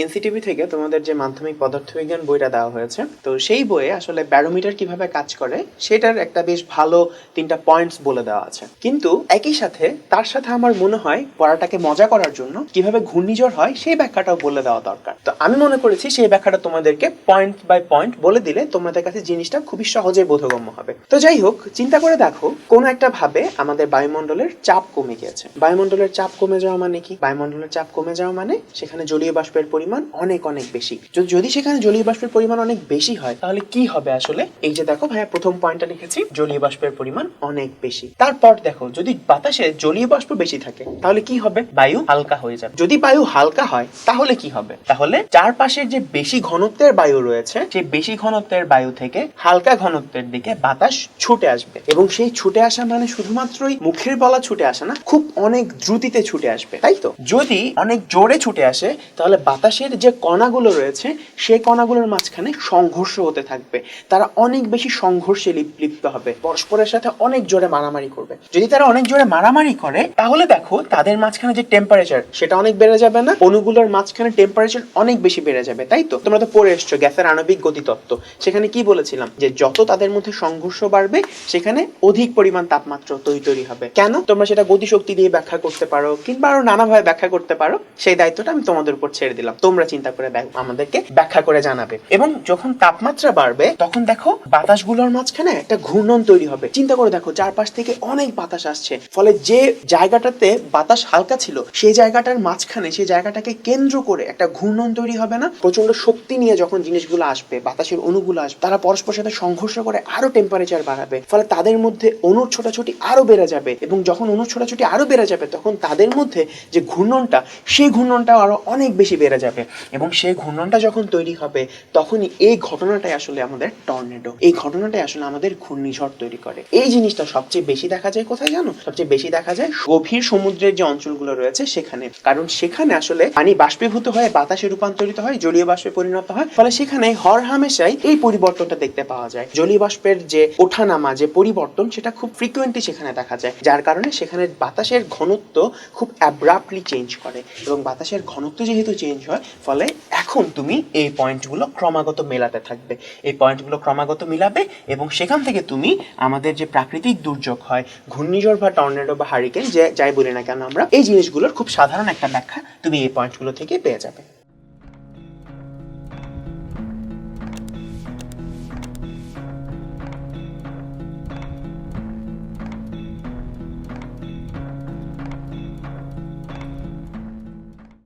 NCTB থেকে তোমাদের যে মাধ্যমিক পদার্থবিজ্ঞান বইটা দেওয়া হয়েছে, তো সেই বইয়ে আসলে ব্যারোমিটার কীভাবে কাজ করে, সেটার একটা বেশ ভালো তিনটা পয়েন্টস বলে দেওয়া আছে। কিন্তু একই সাথে তার সাথে আমার মনে হয় পড়াটাকে মজা করার জন্য কীভাবে ঘূর্ণিঝড় হয় সেই ব্যাখ্যাটাও বলে দেওয়া দরকার। তো আমি মনে করেছি সেই ব্যাখ্যাটা তোমাদেরকে পয়েন্ট বাই পয়েন্ট বলে দিলে তোমাদের কাছে জিনিসটা খুবই সহজে বোধগম্য হবে। তো যাই হোক, চিন্তা করে দেখো, কোনো একটা ভাবে আমাদের বায়ুমণ্ডলের চাপ কমে গিয়েছে। বায়ুমণ্ডলের চাপ কমে যাওয়া মানে কি? বায়ুমণ্ডলের চাপ কমে যাওয়া মানে সেখানে জলীয় বাষ্পের পরিমাণ অনেক অনেক বেশি। যদি সেখানে জলীয় বাষ্পের পরিমাণ অনেক বেশি হয়, তাহলে কি হবে আসলে? এই যে দেখো ভাইয়া, প্রথম পয়েন্টটা লিখেছি, জলীয় বাষ্পের পরিমাণ অনেক বেশি। তারপর দেখো, যদি বাতাসে জলীয় বাষ্প বেশি থাকে, তাহলে কি হবে? বায়ু হালকা হয়ে যাবে। যদি বায়ু হালকা হয়, তাহলে কি হবে? তাহলে চারপাশের যে বেশি ঘনত্বের বায়ু রয়েছে সেই বেশি ঘনত্বের বায়ু থেকে হালকা ঘনত্বের দিকে বাতাস ছুটে আসবে। এবং সেই ছুটে আসা মানে শুধুমাত্রই মুখের বলা ছুটে আসে না, খুব অনেক দ্রুতিতে ছুটে আসবে, তাই তো? যদি অনেক জোরে ছুটে আসে, তাহলে বাতাসের যে কণাগুলো রয়েছে, সেই কণাগুলোর মাঝখানে সংঘর্ষ হতে থাকবে। তারা অনেক বেশি সংঘর্ষে লিপ- লিপ্ত হবে। পরস্পরের সাথে অনেক জোরে মারামারি করবে। যদি তারা অনেক জোরে মারামারি করে, তাহলে দেখো তাদের মাঝখানে যে টেম্পারেচার সেটা অনেক বেড়ে যাবে না? অণুগুলোর মাঝখানে টেম্পারেচার অনেক বেশি বেড়ে যাবে, তাই তো? তোমরা তো পড়ে এসছো, গ্যাসের আণবিক গতিতত্ত্ব। সেখানে কি বলেছিলাম? যে যত তাদের মধ্যে সংঘর্ষ বাড়বে, সেখানে অধিক পরিমাণ তাপমাত্রা তৈরি তৈরি হবে। কেন? তোমরা সেটা গতিশক্তি দিয়ে ব্যাখ্যা করতে পারো, কিংবা আরও নানাভাবে ব্যাখ্যা করতে পারো। সেই দায়িত্বটা আমি তোমাদের উপর ছেড়ে দিলাম। তোমরা চিন্তা করে আমাদেরকে ব্যাখ্যা করে জানাবে। এবং যখন তাপমাত্রা বাড়বে, তখন দেখো বাতাসগুলোর মাঝখানে একটা ঘূর্ণন তৈরি হবে। চিন্তা করে দেখো, চারপাশ থেকে অনেক বাতাস আসছে। ফলে যে জায়গাটাতে বাতাস হালকা ছিল, সেই জায়গাটার মাঝখানে, সেই জায়গাটাকে কেন্দ্র করে একটা ঘূর্ণন তৈরি হবে না। প্রচণ্ড শক্তি নিয়ে যখন জিনিসগুলো আসবে, বাতাসের অণুগুলো আসবে, তারা পরস্পর সাথে সংঘর্ষ করে আরও টেম্পারেচার বাড়াবে। ফলে তাদের মধ্যে অণুর ছোটাছুটি আরও বেড়ে যাবে। এবং যখন অণুর ছোটাছুটি আরও বেড়ে যাবে, তখন তাদের মধ্যে যে ঘূর্ণনটা, সেই ঘূর্ণনটাও আরও অনেক বেশি বেড়ে যাবে। এবং সেই ঘূর্ণনটা যখন তৈরি হবে, তখনই এই ঘটনাটাই আসলে আমাদের টর্নেডো। এই ঘটনাটাই আসলে আমাদের ঘূর্ণিঝড় তৈরি করে। এই জিনিসটা সবচেয়ে বেশি দেখা যায় কোথায় জানো? সবচেয়ে বেশি দেখা যায় গভীর সমুদ্রের যে অঞ্চলগুলো রয়েছে সেখানে। কারণ সেখানে আসলে পানি বাষ্পীভূত হয়ে বাতাসে রূপান্তরিত হয়, জলীয় বাষ্পে পরিণত হয়। ফলে সেখানে হর হামেশাই এই পরিবর্তনটা দেখতে পাওয়া যায়। জলীয় বাষ্পের যে ওঠানামা, যে পরিবর্তন, সেটা খুব ফ্রিকুয়েন্টলি সেখানে দেখা যায়। যার কারণে সেখানে বাতাসের ঘনত্ব খুব অ্যাব্রাপ্টলি চেঞ্জ করে। এবং বাতাসের ঘনত্ব যেহেতু চেঞ্জ হয় ফলে এখন তুমি এই পয়েন্টগুলো ক্রমাগত মেলাতে থাকবে। এই পয়েন্টগুলো ক্রমাগত মিলাবে এবং সেখান থেকে তুমি আমাদের যে প্রাকৃতিক দুর্যোগ হয়, ঘূর্ণিঝড় বা টর্নেডো বা হারিকেন, যে যাই বলি না কেন আমরা, এই জিনিসগুলোর খুব সাধারণ একটা ব্যাখ্যা তুমি এই পয়েন্টগুলো থেকে পেয়ে যাবে।